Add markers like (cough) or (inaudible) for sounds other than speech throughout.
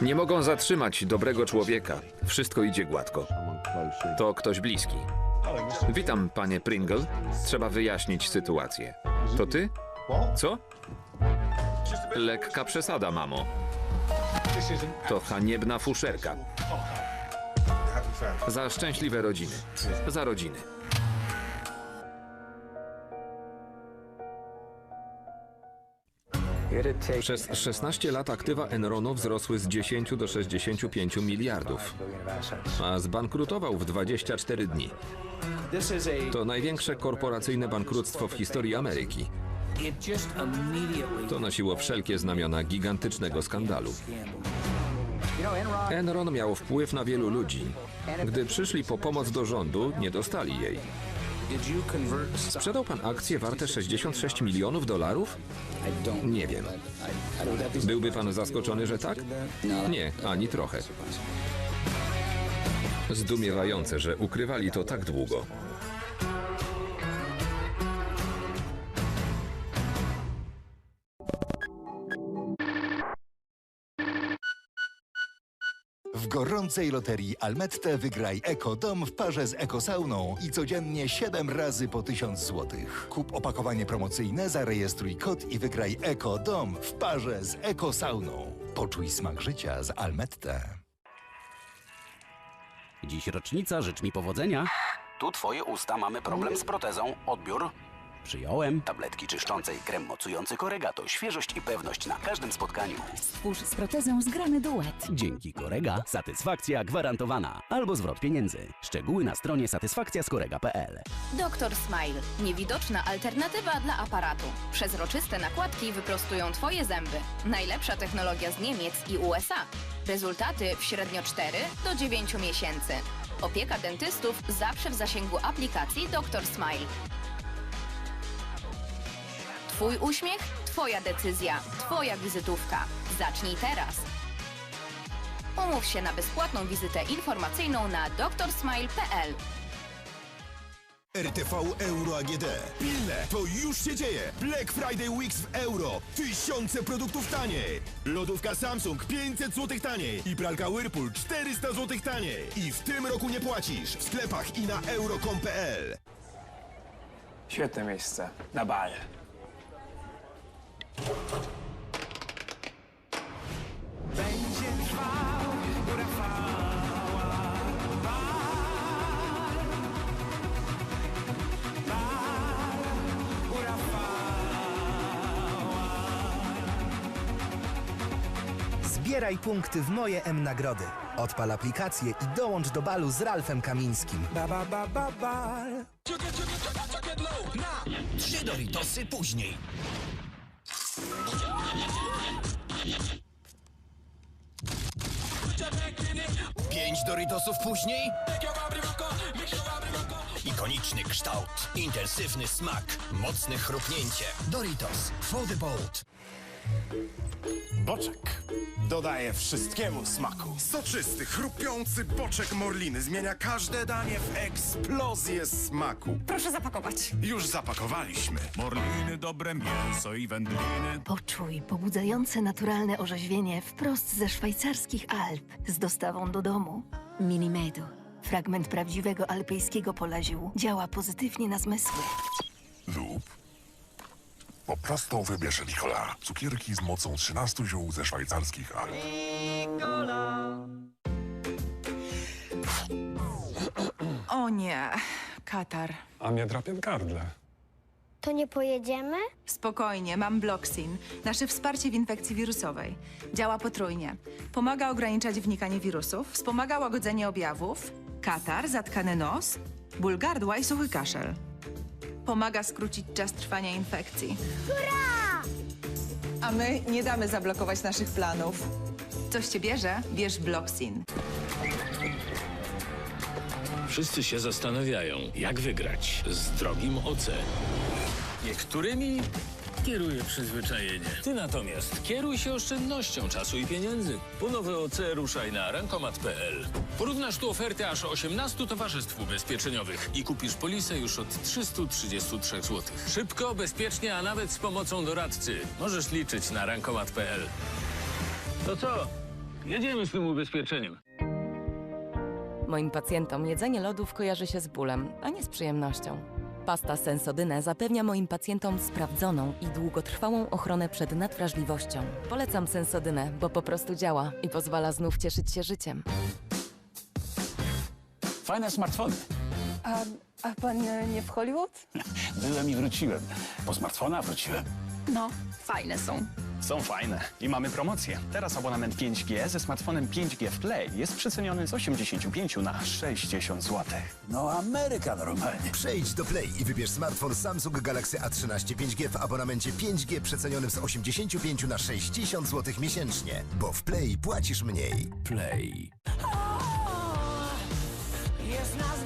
Nie mogą zatrzymać dobrego człowieka. Wszystko idzie gładko. To ktoś bliski. Witam, panie Pringle. Trzeba wyjaśnić sytuację. To ty? Co? Lekka przesada, mamo. To haniebna fuszerka. Za szczęśliwe rodziny. Za rodziny. Przez 16 lat aktywa Enronu wzrosły z 10 do 65 miliardów, a zbankrutował w 24 dni. To największe korporacyjne bankructwo w historii Ameryki. To nosiło wszelkie znamiona gigantycznego skandalu. Enron miał wpływ na wielu ludzi. Gdy przyszli po pomoc do rządu, nie dostali jej. Sprzedał pan akcje warte 66 milionów dolarów? Nie wiem. Byłby pan zaskoczony, że tak? Nie, ani trochę. Zdumiewające, że ukrywali to tak długo. W gorącej loterii Almette wygraj Eko Dom w parze z Ekosauną i codziennie 7 razy po 1000 złotych. Kup opakowanie promocyjne, zarejestruj kod i wygraj Eko Dom w parze z Ekosauną. Poczuj smak życia z Almette. Dziś rocznica, życz mi powodzenia. Tu twoje usta, mamy problem z protezą. Odbiór. Przyjąłem. Tabletki czyszczące i krem mocujący Koregato. Świeżość i pewność na każdym spotkaniu. Stwórz z protezą zgrany duet. Dzięki Korega satysfakcja gwarantowana. Albo zwrot pieniędzy. Szczegóły na stronie satysfakcjaskorega.pl Doktor Smile. Niewidoczna alternatywa dla aparatu. Przezroczyste nakładki wyprostują Twoje zęby. Najlepsza technologia z Niemiec i USA. Rezultaty w średnio 4 do 9 miesięcy. Opieka dentystów zawsze w zasięgu aplikacji Doktor Smile. Twój uśmiech, Twoja decyzja, Twoja wizytówka. Zacznij teraz. Umów się na bezpłatną wizytę informacyjną na doktorsmile.pl. RTV Euro AGD. Pilne! To już się dzieje! Black Friday Weeks w euro. Tysiące produktów taniej. Lodówka Samsung 500 zł taniej. I pralka Whirlpool 400 zł taniej. I w tym roku nie płacisz. W sklepach i na euro.com.pl. Świetne miejsce na bal. Zbieraj punkty w moje M Nagrody. Odpal aplikację i dołącz do balu z Ralfem Kamińskim. Ba, ba, ba, ba, bal. Trzy Doritosy później. Pięć Doritosów później. Ikoniczny kształt, intensywny smak, mocne chrupnięcie. Doritos, for the bold. Boczek. Dodaje wszystkiemu smaku. Soczysty, chrupiący boczek Morliny zmienia każde danie w eksplozję smaku. Proszę zapakować. Już zapakowaliśmy. Morliny, dobre mięso i wędliny. Poczuj pobudzające naturalne orzeźwienie wprost ze szwajcarskich Alp z dostawą do domu. Minimedu. Fragment prawdziwego alpejskiego pola ziół działa pozytywnie na zmysły. lub po prostu wybierz Nicola. Cukierki z mocą 13 ziół ze szwajcarskich Alp. O nie, katar. A mnie drapie w gardle. To nie pojedziemy? Spokojnie, mam Bloxin. Nasze wsparcie w infekcji wirusowej. Działa potrójnie. Pomaga ograniczać wnikanie wirusów, wspomaga łagodzenie objawów, katar, zatkany nos, ból gardła i suchy kaszel. Pomaga skrócić czas trwania infekcji. Hurra! A my nie damy zablokować naszych planów. Coś cię bierze? Bierz Bloxin. Wszyscy się zastanawiają, jak wygrać z drogim OC. Niektórymi kieruje przyzwyczajenie. Ty natomiast kieruj się oszczędnością czasu i pieniędzy. Po nowe OC ruszaj na rankomat.pl. Porównasz tu oferty aż 18 towarzystw ubezpieczeniowych i kupisz polisę już od 333 zł. Szybko, bezpiecznie, a nawet z pomocą doradcy. Możesz liczyć na rankomat.pl. To co? Jedziemy z tym ubezpieczeniem. Moim pacjentom jedzenie lodów kojarzy się z bólem, a nie z przyjemnością. Pasta Sensodyne zapewnia moim pacjentom sprawdzoną i długotrwałą ochronę przed nadwrażliwością. Polecam Sensodynę, bo po prostu działa i pozwala znów cieszyć się życiem. Fajne smartfony. A, a pan e, nie w Hollywood? (laughs) Byłem i wróciłem. Po smartfona wróciłem. No, fajne są. Są fajne i mamy promocję. Teraz abonament 5G ze smartfonem 5G w Play jest przeceniony z 85 na 60 zł. No Ameryka normalnie. Przejdź do Play i wybierz smartfon Samsung Galaxy A13 5G w abonamencie 5G przecenionym z 85 na 60 zł miesięcznie. Bo w Play płacisz mniej. Play. Jest nas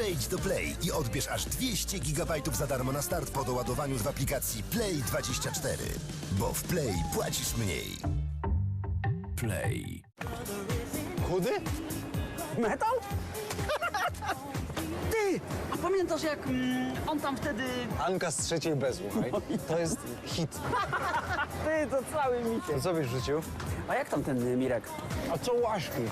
Przejdź do Play i odbierz aż 200 GB za darmo na start po doładowaniu w aplikacji Play 24. Bo w Play płacisz mniej. Play. Chudy? Metal? Pamiętasz jak mm, on tam wtedy... Anka z trzeciej B, słuchaj. To jest hit. (laughs) Ty, to cały micie. Co wiesz w życiu? A jak tam ten y, Mirek? A co łaszki?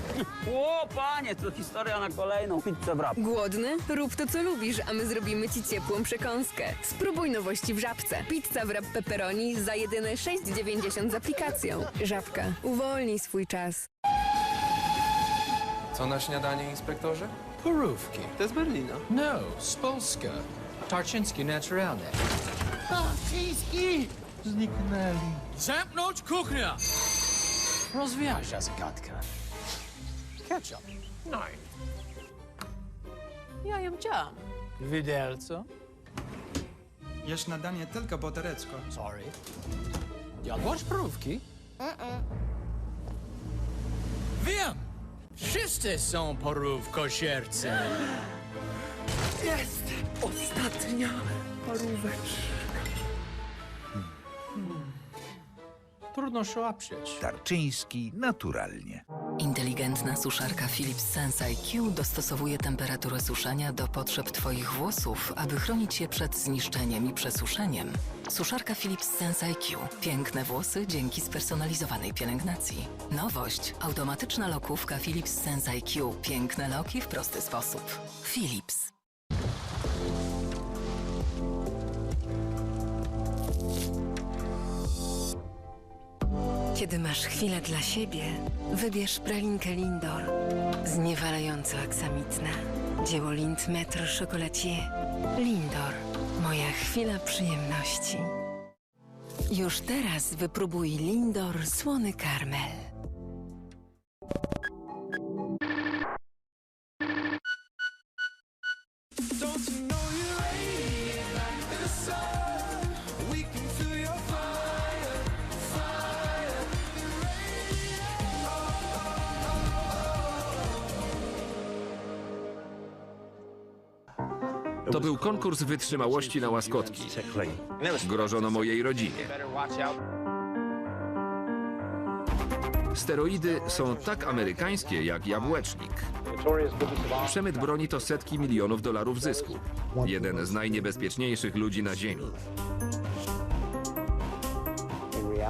O, panie, to historia na kolejną pizzę w. Głodny? Rób to, co lubisz, a my zrobimy ci ciepłą przekąskę. Spróbuj nowości w Żabce. Pizza w wrap pepperoni za jedyne 6,90 z aplikacją. Żabka. Uwolnij swój czas. Co na śniadanie, inspektorze? Porówki. To z Berlina. No, z Polska. Tarczyński naturalny. Tarczyński! Zniknęli. Zamknąć kuchnia! Rozwiążę zagadkę. Ketchup. No. Ja ją chciałam. Widelco. Jesz śniadanie tylko boterecko. Sorry. Jadłaś porówki? Wiem! Wszyscy są porówkosiercy. Jest ostatnia paróweczka. Trudno się oprzeć. Tarczyński naturalnie. Inteligentna suszarka Philips Sense IQ dostosowuje temperaturę suszenia do potrzeb Twoich włosów, aby chronić je przed zniszczeniem i przesuszeniem. Suszarka Philips Sense IQ. Piękne włosy dzięki spersonalizowanej pielęgnacji. Nowość. Automatyczna lokówka Philips Sense IQ. Piękne loki w prosty sposób. Philips. Kiedy masz chwilę dla siebie, wybierz pralinkę Lindor. Zniewalająco aksamitna. Dzieło Lind Metro Chocolatier. Lindor. Moja chwila przyjemności. Już teraz wypróbuj Lindor Słony Karmel. To był konkurs wytrzymałości na łaskotki. Grożono mojej rodzinie. Steroidy są tak amerykańskie jak jabłecznik. Przemyt broni to setki milionów dolarów zysku. Jeden z najniebezpieczniejszych ludzi na Ziemi.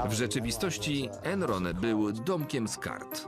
W rzeczywistości Enron był domkiem z kart.